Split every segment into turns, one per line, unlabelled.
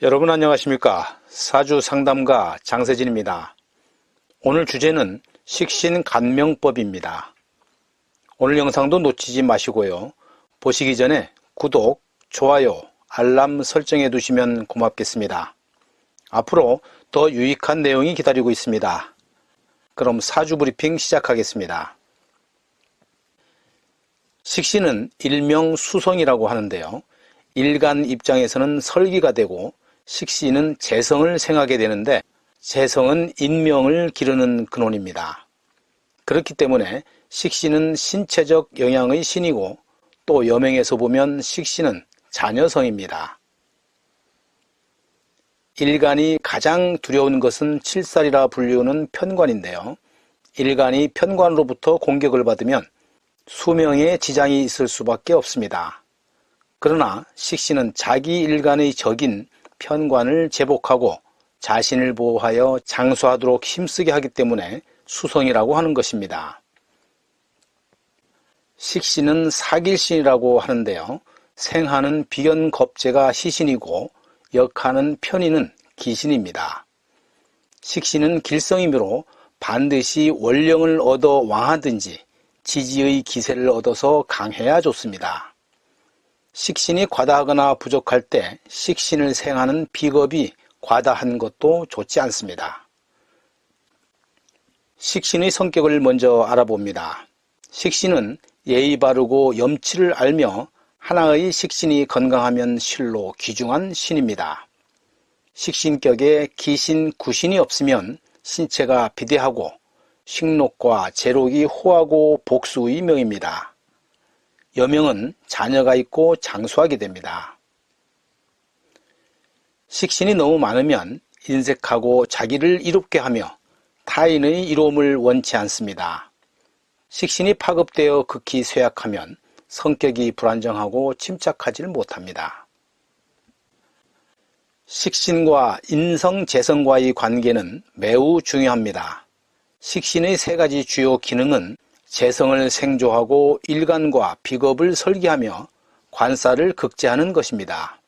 여러분 안녕하십니까? 사주 상담가 장세진입니다. 오늘 주제는 식신 간명법입니다. 오늘 영상도 놓치지 마시고요. 보시기 전에 구독, 좋아요, 알람 설정해 두시면 고맙겠습니다. 앞으로 더 유익한 내용이 기다리고 있습니다. 그럼 사주 브리핑 시작하겠습니다. 식신은 일명 수성이라고 하는데요. 일간 입장에서는 설기가 되고 식신은 재성을 생하게 되는데 재성은 인명을 기르는 근원입니다. 그렇기 때문에 식신은 신체적 영향의 신이고 또 여명에서 보면 식신은 자녀성입니다. 일간이 가장 두려운 것은 칠살이라 불리우는 편관인데요. 일간이 편관으로부터 공격을 받으면 수명에 지장이 있을 수밖에 없습니다. 그러나 식신은 자기 일간의 적인 편관을 제복하고 자신을 보호하여 장수하도록 힘쓰게 하기 때문에 수성이라고 하는 것입니다. 식신은 사길신이라고 하는데요. 생하는 비견겁제가 시신이고 역하는 편인은 기신입니다. 식신은 길성이므로 반드시 원령을 얻어 왕하든지 지지의 기세를 얻어서 강해야 좋습니다. 식신이 과다하거나 부족할 때 식신을 생하는 비겁이 과다한 것도 좋지 않습니다. 식신의 성격을 먼저 알아봅니다. 식신은 예의 바르고 염치를 알며 하나의 식신이 건강하면 실로 귀중한 신입니다. 식신격에 기신, 구신이 없으면 신체가 비대하고 식록과 제록이 호하고 복수의 명입니다. 여명은 자녀가 있고 장수하게 됩니다. 식신이 너무 많으면 인색하고 자기를 이롭게 하며 타인의 이로움을 원치 않습니다. 식신이 파급되어 극히 쇠약하면 성격이 불안정하고 침착하지를 못합니다. 식신과 인성 재성과의 관계는 매우 중요합니다. 식신의 세 가지 주요 기능은 재성을 생조하고 일간과 비겁을 설계하며 관사를 극제하는 것입니다.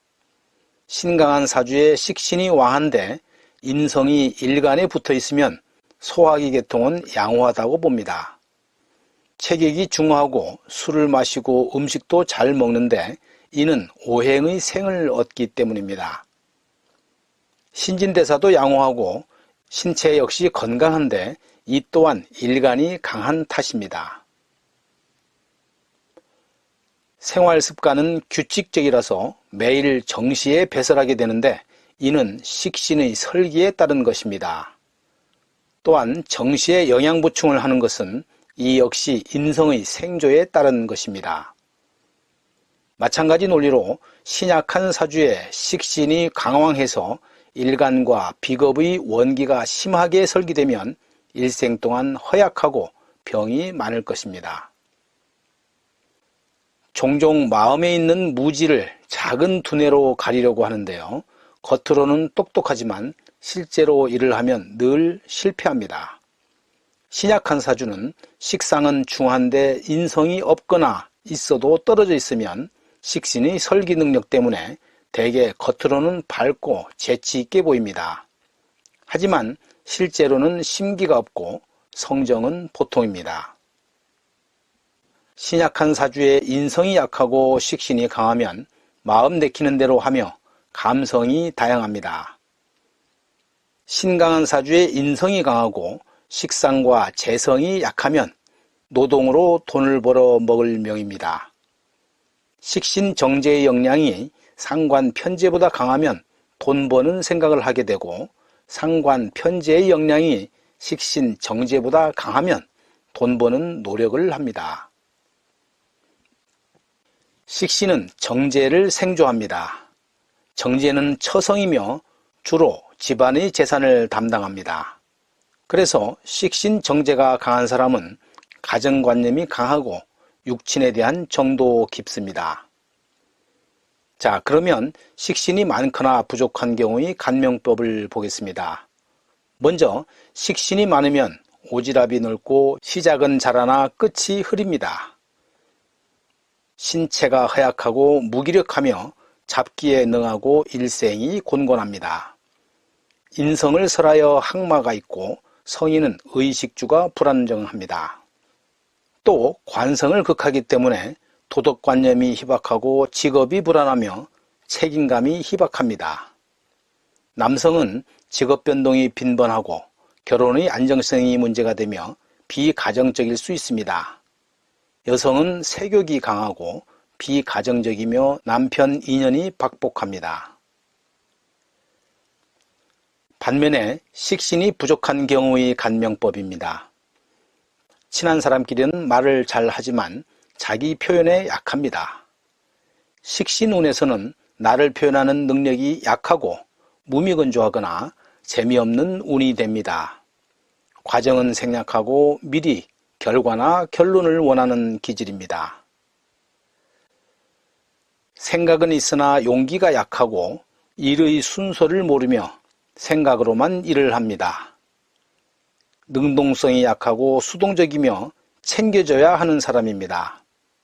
신강한 사주의 식신이 왕한데 인성이 일간에 붙어 있으면 소화기 계통은 양호하다고 봅니다. 체격이 중후하고 술을 마시고 음식도 잘 먹는데 이는 오행의 생을 얻기 때문입니다. 신진대사도 양호하고 신체 역시 건강한데 이 또한 일간이 강한 탓입니다. 생활 습관은 규칙적이라서 매일 정시에 배설하게 되는데 이는 식신의 설기에 따른 것입니다. 또한 정시에 영양 보충을 하는 것은 이 역시 인성의 생조에 따른 것입니다. 마찬가지 논리로 신약한 사주에 식신이 강왕해서 일간과 비겁의 원기가 심하게 설기되면 일생 동안 허약하고 병이 많을 것입니다. 종종 마음에 있는 무지를 작은 두뇌로 가리려고 하는데요. 겉으로는 똑똑하지만 실제로 일을 하면 늘 실패합니다. 신약한 사주는 식상은 중한데 인성이 없거나 있어도 떨어져 있으면 식신의 설기 능력 때문에 대개 겉으로는 밝고 재치 있게 보입니다. 하지만 실제로는 심기가 없고 성정은 보통입니다. 신약한 사주의 인성이 약하고 식신이 강하면 마음 내키는 대로 하며 감성이 다양합니다. 신강한 사주의 인성이 강하고 식상과 재성이 약하면 노동으로 돈을 벌어 먹을 명입니다. 식신 정제의 역량이 상관 편제보다 강하면 돈 버는 생각을 하게 되고 상관 편제의 역량이 식신 정제보다 강하면 돈 버는 노력을 합니다. 식신은 정제를 생조합니다. 정제는 처성이며 주로 집안의 재산을 담당합니다. 그래서 식신 정제가 강한 사람은 가정관념이 강하고 육친에 대한 정도 깊습니다. 자, 그러면 식신이 많거나 부족한 경우의 간명법을 보겠습니다. 먼저 식신이 많으면 오지랖이 넓고 시작은 자라나 끝이 흐립니다. 신체가 허약하고 무기력하며 잡기에 능하고 일생이 곤곤합니다. 인성을 설하여 항마가 있고 성인은 의식주가 불안정합니다. 또 관성을 극하기 때문에 도덕관념이 희박하고 직업이 불안하며 책임감이 희박합니다. 남성은 직업 변동이 빈번하고 결혼의 안정성이 문제가 되며 비가정적일 수 있습니다. 여성은 세욕이 강하고 비가정적이며 남편 인연이 박복합니다. 반면에 식신이 부족한 경우의 간명법입니다. 친한 사람끼리는 말을 잘 하지만 자기 표현에 약합니다. 식신운에서는 나를 표현하는 능력이 약하고 무미건조하거나 재미없는 운이 됩니다. 과정은 생략하고 미리 결과나 결론을 원하는 기질입니다. 생각은 있으나 용기가 약하고 일의 순서를 모르며 생각으로만 일을 합니다. 능동성이 약하고 수동적이며 챙겨줘야 하는 사람입니다.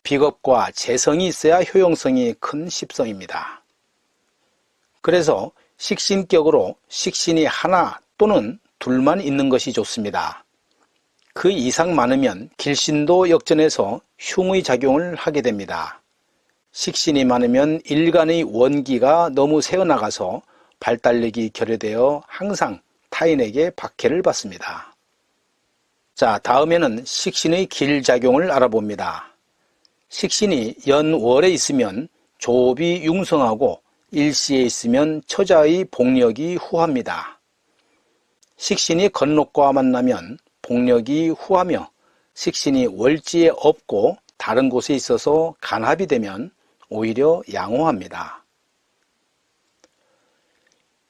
비겁과 재성이 있어야 효용성이 큰 십성입니다. 그래서 식신격으로 식신이 하나 또는 둘만 있는 것이 좋습니다. 그 이상 많으면 길신도 역전해서 흉의 작용을 하게 됩니다. 식신이 많으면 일간의 원기가 너무 새어나가서 발달력이 결여되어 항상 타인에게 박해를 받습니다. 자, 다음에는 식신의 길작용을 알아봅니다. 식신이 연월에 있으면 조업이 융성하고 일시에 있으면 처자의 복력이 후합니다. 식신이 건록과 만나면 복력이 후하며 식신이 월지에 없고 다른 곳에 있어서 간합이 되면 오히려 양호합니다.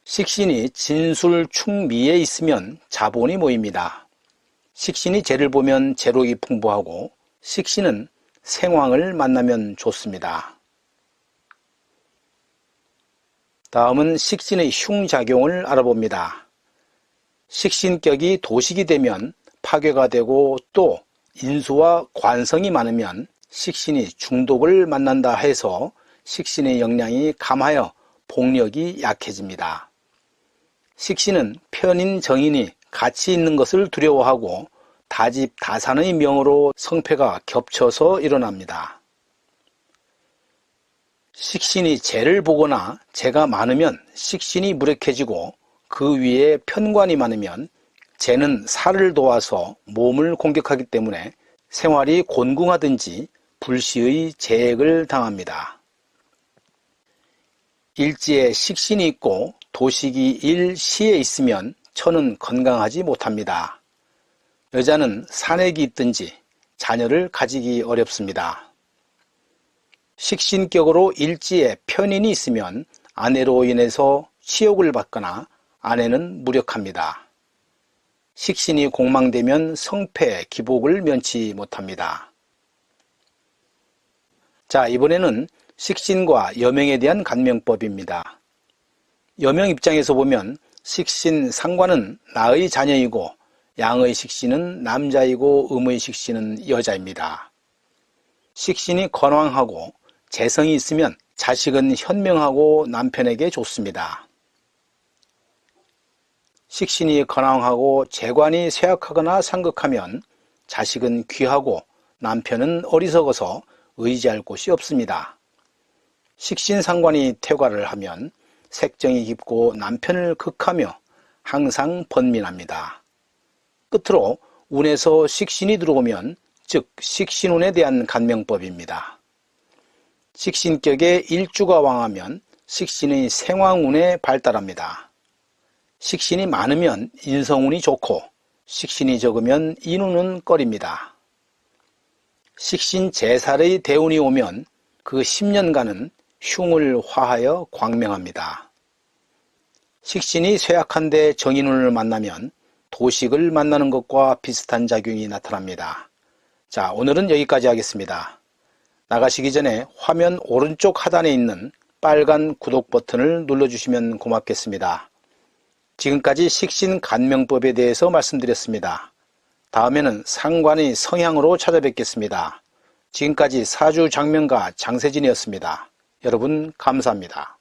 식신이 진술 충미에 있으면 자본이 모입니다. 식신이 재를 보면 재록이 풍부하고 식신은 생황을 만나면 좋습니다. 다음은 식신의 흉작용을 알아봅니다. 식신격이 도식이 되면 파괴가 되고 또 인수와 관성이 많으면 식신이 중독을 만난다 해서 식신의 역량이 감하여 복력이 약해집니다. 식신은 편인 정인이 같이 있는 것을 두려워하고 다집 다산의 명으로 성패가 겹쳐서 일어납니다. 식신이 재를 보거나 재가 많으면 식신이 무력해지고 그 위에 편관이 많으면 재는 살을 도와서 몸을 공격하기 때문에 생활이 곤궁하든지 불시의 재액을 당합니다. 일지에 식신이 있고 도식이 일시에 있으면 처는 건강하지 못합니다. 여자는 산액이 있든지 자녀를 가지기 어렵습니다. 식신격으로 일지에 편인이 있으면 아내로 인해서 치욕을 받거나 아내는 무력합니다. 식신이 공망되면 성패, 기복을 면치 못합니다. 자, 이번에는 식신과 여명에 대한 간명법입니다. 여명 입장에서 보면 식신 상관은 나의 자녀이고 양의 식신은 남자이고 음의 식신은 여자입니다. 식신이 건왕하고 재성이 있으면 자식은 현명하고 남편에게 좋습니다. 식신이 건왕하고 재관이 쇠약하거나 상극하면 자식은 귀하고 남편은 어리석어서 의지할 곳이 없습니다. 식신 상관이 퇴과를 하면 색정이 깊고 남편을 극하며 항상 번민합니다. 끝으로 운에서 식신이 들어오면 즉 식신운에 대한 간명법입니다. 식신격에 일주가 왕하면 식신의 생황운에 발달합니다. 식신이 많으면 인성운이 좋고 식신이 적으면 인운은 꺼립니다. 식신 제살의 대운이 오면 그 10년간은 흉을 화하여 광명합니다. 식신이 쇠약한데 정인운을 만나면 도식을 만나는 것과 비슷한 작용이 나타납니다. 자, 오늘은 여기까지 하겠습니다. 나가시기 전에 화면 오른쪽 하단에 있는 빨간 구독 버튼을 눌러주시면 고맙겠습니다. 지금까지 식신 간명법에 대해서 말씀드렸습니다. 다음에는 상관의 성향으로 찾아뵙겠습니다. 지금까지 사주 장명가 장세진이었습니다. 여러분 감사합니다.